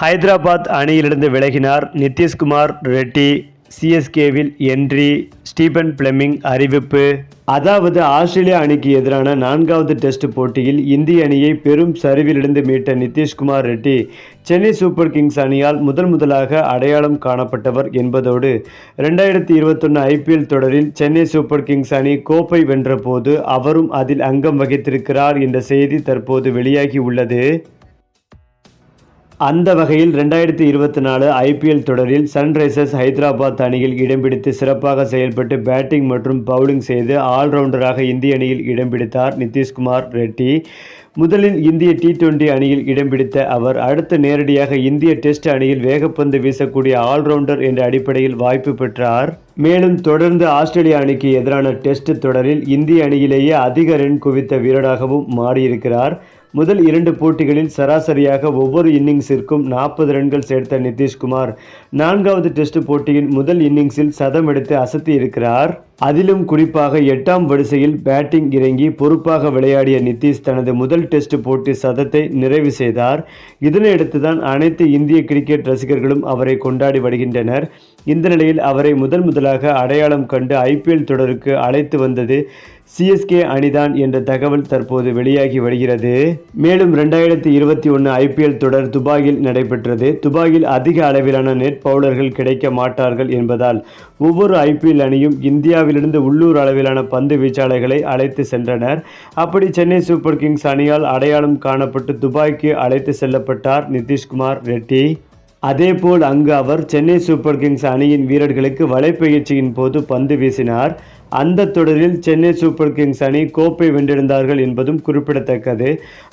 ஹைதராபாத் அணியிலிருந்து விலகினார் நிதிஷ்குமார் ரெட்டி சிஎஸ்கேவில் என்ட்ரி ஸ்டீபன் பிளெமிங் அறிவிப்பு. அதாவது ஆஸ்திரேலியா அணிக்கு எதிரான நான்காவது டெஸ்ட் போட்டியில் இந்திய அணியை பெரும் சரிவிலிருந்து மீட்ட நிதிஷ்குமார் ரெட்டி சென்னை சூப்பர் கிங்ஸ் அணியால் முதல் முதலாக அடையாளம் காணப்பட்டவர் என்பதோடு ரெண்டாயிரத்தி இருபத்தொன்று ஐபிஎல் தொடரில் சென்னை சூப்பர் கிங்ஸ் அணி கோப்பை வென்றபோது அவரும் அதில் அங்கம் வகித்திருக்கிறார் என்ற செய்தி தற்போது வெளியாகி உள்ளது. அந்த வகையில் ரெண்டாயிரத்தி இருபத்தி நாலு ஐபிஎல் தொடரில் சன்ரைசர்ஸ் ஹைதராபாத் அணியில் இடம் பிடித்து சிறப்பாக செயல்பட்டு பேட்டிங் மற்றும் பவுலிங் செய்து ஆல்ரவுண்டராக இந்திய அணியில் இடம் பிடித்தார் நிதிஷ்குமார் ரெட்டி. முதலில் இந்திய டி டுவெண்டி அணியில் இடம் பிடித்த அவர் அடுத்து நேரடியாக இந்திய டெஸ்ட் அணியில் வேகப்பந்து வீசக்கூடிய ஆல்ரவுண்டர் என்ற அடிப்படையில் வாய்ப்பு பெற்றார். மேலும் தொடர்ந்து ஆஸ்திரேலிய அணிக்கு எதிரான டெஸ்ட் தொடரில் இந்திய அணியிலேயே அதிக ரன் குவித்த வீரராகவும் மாறியிருக்கிறார். முதல் இரண்டு போட்டிகளில் சராசரியாக ஒவ்வொரு இன்னிங்ஸிற்கும் நாற்பது ரன்கள் சேர்த்த நிதிஷ்குமார். நான்காவது டெஸ்ட் போட்டியின் முதல் இன்னிங்ஸில் சதம் எடுத்து அசத்தி இருக்கிறார். அதிலும் குறிப்பாக எட்டாம் வரிசையில் பேட்டிங் இறங்கி பொறுப்பாக விளையாடிய நிதிஷ் தனது முதல் டெஸ்ட் போட்டி சதத்தை நிறைவு செய்தார். இதனையடுத்துதான் அனைத்து இந்திய கிரிக்கெட் ரசிகர்களும் அவரை கொண்டாடி வருகின்றனர். இந்த நிலையில் அவரை முதன் முதலாக அடையாளம் கண்டு ஐபிஎல் தொடருக்கு அழைத்து வந்தது சிஎஸ்கே அணிதான் என்ற தகவல் தற்போது வெளியாகி வருகிறது. மேலும் ரெண்டாயிரத்தி இருபத்தி ஒன்று ஐபிஎல் தொடர் துபாயில் நடைபெற்றது. துபாயில் அதிக அளவிலான நெட் பவுலர்கள் கிடைக்க மாட்டார்கள் என்பதால் ஒவ்வொரு ஐபிஎல் அணியும் இந்தியாவிலிருந்து உள்ளூர் அளவிலான பந்து வீச்சாளர்களை அழைத்து சென்றனர். அப்படி சென்னை சூப்பர் கிங்ஸ் அணியால் அடையாளம் காணப்பட்டு துபாய்க்கு அழைத்து செல்லப்பட்டார் நிதிஷ்குமார் ரெட்டி. அதேபோல் அங்கு அவர் சென்னை சூப்பர் கிங்ஸ் அணியின் வீரர்களுக்கு வலைப்பயிற்சியின் போது பந்து வீசினார். அந்த தொடரில் சென்னை சூப்பர் கிங்ஸ் அணி கோப்பை வென்றிருந்தார்கள் என்பதும் குறிப்பிடத்தக்கது.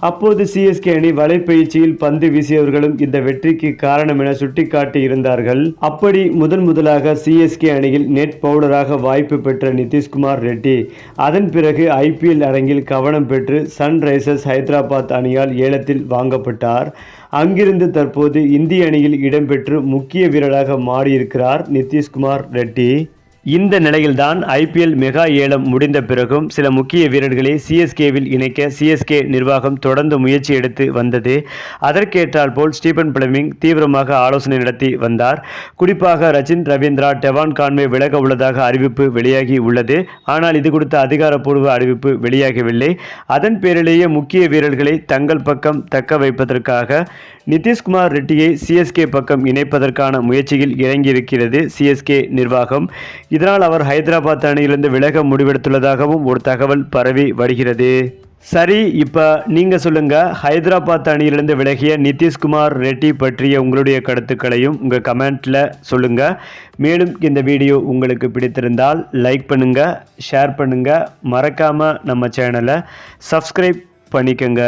அப்போது சிஎஸ்கே அணி வலைப்பயிற்சியில் பந்து வீசியவர்களும் இந்த வெற்றிக்கு காரணம் என சுட்டிக்காட்டி இருந்தார்கள். அப்படி முதன் முதலாக சிஎஸ்கே அணியில் நெட் பவுலராக வாய்ப்பு பெற்ற நிதிஷ்குமார் ரெட்டி அதன் பிறகு ஐபிஎல் அரங்கில் கவனம் பெற்று சன்ரைசர்ஸ் ஹைதராபாத் அணியால் ஏலத்தில் வாங்கப்பட்டார். அங்கிருந்து தற்போது இந்திய அணியில் இடம்பெற்று முக்கிய வீரராக மாறியிருக்கிறார் நிதிஷ்குமார் ரெட்டி. இந்த நிலையில்தான் ஐபிஎல் மெகா ஏலம் முடிந்த பிறகும் சில முக்கிய வீரர்களை சிஎஸ்கேவில் இணைக்க சிஎஸ்கே நிர்வாகம் தொடர்ந்து முயற்சி எடுத்து வந்தது. அதற்கேற்றால் போல் ஸ்டீபன் பிளமிங் தீவிரமாக ஆலோசனை நடத்தி வந்தார். குறிப்பாக ரச்சின் ரவீந்திரா டெவான் கான்வே விலக உள்ளதாக அறிவிப்பு வெளியாகி உள்ளது. ஆனால் இது குறித்த அதிகாரப்பூர்வ அறிவிப்பு வெளியாகவில்லை. அதன் பேரிலேயே முக்கிய வீரர்களை தங்கள் பக்கம் தக்க வைப்பதற்காக நிதிஷ்குமார் ரெட்டியை சிஎஸ்கே பக்கம் இணைப்பதற்கான முயற்சியில் இறங்கியிருக்கிறது சிஎஸ்கே நிர்வாகம். இதனால் அவர் ஹைதராபாத் அணியிலிருந்து விலக முடிவெடுத்துள்ளதாகவும் ஒரு தகவல் பரவி வருகிறது. சரி இப்போ நீங்கள் சொல்லுங்கள் ஹைதராபாத் அணியிலிருந்து விலகிய நிதிஷ்குமார் ரெட்டி பற்றிய உங்களுடைய கருத்துக்களையும் உங்கள் கமெண்ட்டில் சொல்லுங்கள் மேலும் இந்த வீடியோ உங்களுக்கு பிடித்திருந்தால் லைக் பண்ணுங்கள் ஷேர் பண்ணுங்கள் மறக்காமல் நம்ம சேனலை சப்ஸ்கிரைப் பண்ணிக்கோங்க.